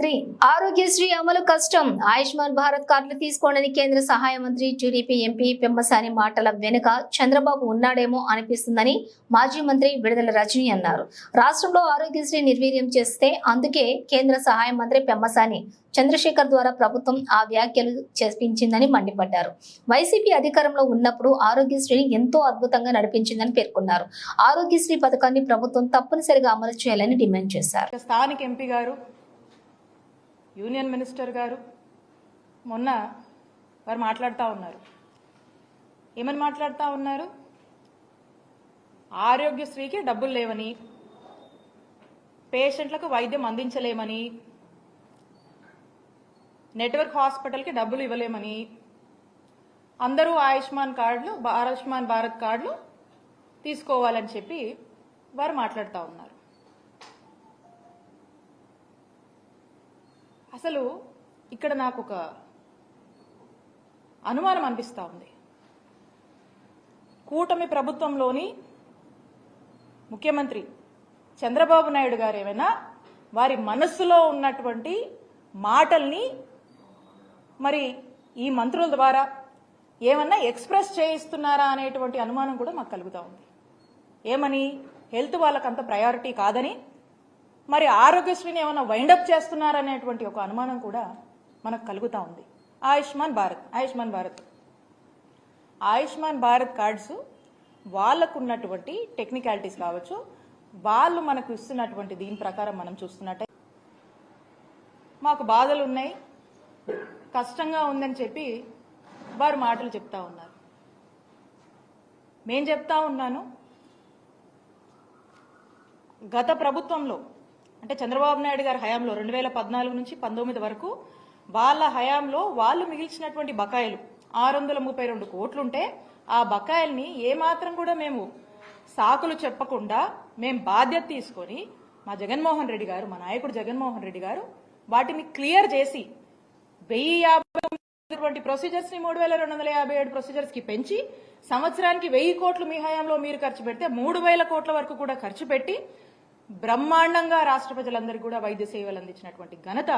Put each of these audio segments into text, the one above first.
శ్రీ ఆరోగ్యశ్రీ అమలు కష్టం. ఆయుష్మాన్ భారత్ కార్డులు తీసుకోండని కేంద్ర సహాయ మంత్రి టీడీపీ ఎంపీ పెమ్మసాని మాటల వెనుక చంద్రబాబు ఉన్నాడేమో అనిపిస్తుందని మాజీ మంత్రి విడుదల రజని అన్నారు. రాష్ట్రంలో ఆరోగ్యశ్రీ నిర్వీర్యం చేస్తే అందుకే కేంద్ర సహాయ మంత్రి పెమ్మసాని చంద్రశేఖర్ ద్వారా ప్రభుత్వం ఆ వ్యాఖ్యలు చేపించిందని మండిపడ్డారు. వైసీపీ అధికారంలో ఉన్నప్పుడు ఆరోగ్యశ్రీని ఎంతో అద్భుతంగా నడిపించిందని పేర్కొన్నారు. ఆరోగ్యశ్రీ పథకాన్ని ప్రభుత్వం తప్పనిసరిగా అమలు చేయాలని డిమాండ్ చేశారు. స్థానిక ఎంపీ గారు యూనియన్ మినిస్టర్ గారు మొన్న వారు మాట్లాడుతూ ఉన్నారు. ఏమని మాట్లాడుతూ ఉన్నారు? ఆరోగ్యశ్రీకి డబ్బులు లేవని పేషెంట్లకు వైద్యం అందించలేమని నెట్వర్క్ హాస్పిటల్కి డబ్బులు ఇవ్వలేమని అందరూ ఆయుష్మాన్ కార్డులు ఆయుష్మాన్ భారత్ కార్డులు తీసుకోవాలని చెప్పి వారు మాట్లాడుతూ ఉన్నారు. అసలు ఇక్కడ నాకు ఒక అనుమానం అనిపిస్తూ ఉంది. కూటమి ప్రభుత్వంలోని ముఖ్యమంత్రి చంద్రబాబు నాయుడు గారు ఏమైనా వారి మనస్సులో ఉన్నటువంటి మాటల్ని మరి ఈ మంత్రుల ద్వారా ఏమన్నా ఎక్స్ప్రెస్ చేయిస్తున్నారా అనేటువంటి అనుమానం కూడా మాకు కలుగుతూ ఉంది. ఏమని? హెల్త్ వాళ్ళకంత ప్రయారిటీ కాదని మరి ఆరోగ్యశ్రీని ఏమైనా వైండప్ చేస్తున్నారనేటువంటి ఒక అనుమానం కూడా మనకు కలుగుతూ ఉంది. ఆయుష్మాన్ భారత్ ఆయుష్మాన్ భారత్. ఆయుష్మాన్ భారత్ కార్డ్స్ వాళ్ళకు ఉన్నటువంటి టెక్నికాలిటీస్ కావచ్చు వాళ్ళు మనకు ఇస్తున్నటువంటి దీని ప్రకారం మనం చూస్తున్నట్టే మాకు బాధలు ఉన్నాయి కష్టంగా ఉందని చెప్పి వారు మాటలు చెప్తా ఉన్నారు. మేం చెప్తా ఉన్నాను గత ప్రభుత్వంలో అంటే చంద్రబాబు నాయుడు గారి హయాంలో రెండు వేల పద్నాలుగు నుంచి పంతొమ్మిది వరకు వాళ్ళ హయాంలో వాళ్ళు మిగిల్చినటువంటి బకాయిలు ఆరు వందల ముప్పై రెండు కోట్లుంటే ఆ బకాయిల్ని ఏమాత్రం కూడా మేము సాకులు చెప్పకుండా మేము బాధ్యత తీసుకొని మా జగన్మోహన్ రెడ్డి గారు మా నాయకుడు జగన్మోహన్ రెడ్డి గారు వాటిని క్లియర్ చేసి వెయ్యి యాభై ప్రొసీజర్స్ని మూడు వేల రెండు వందల యాభై ఏడు ప్రొసీజర్స్కి పెంచి సంవత్సరానికి వెయ్యి కోట్లు మీ హయాంలో మీరు ఖర్చు పెడితే మూడు వేల కోట్ల వరకు కూడా ఖర్చు పెట్టి బ్రహ్మాండంగా రాష్ట్ర ప్రజలందరికీ కూడా వైద్య సేవలు అందించినటువంటి ఘనత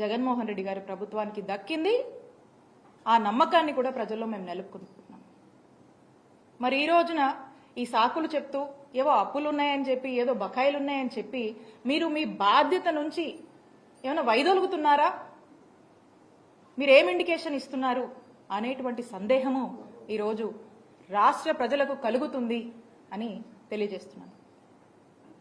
జగన్మోహన్ రెడ్డి గారి ప్రభుత్వానికి దక్కింది. ఆ నమ్మకాన్ని కూడా ప్రజల్లో మేము నెలకొల్పుతున్నాం మరి ఈ రోజున ఈ సాకులు చెప్తూ ఏవో అప్పులు ఉన్నాయని చెప్పి ఏదో బకాయిలు ఉన్నాయని చెప్పి మీరు మీ బాధ్యత నుంచి ఏమైనా వైదొలుగుతున్నారా? మీరు ఏం ఇండికేషన్ ఇస్తున్నారు అనేటువంటి సందేహము ఈరోజు రాష్ట్ర ప్రజలకు కలుగుతుంది అని తెలియజేస్తున్నాను.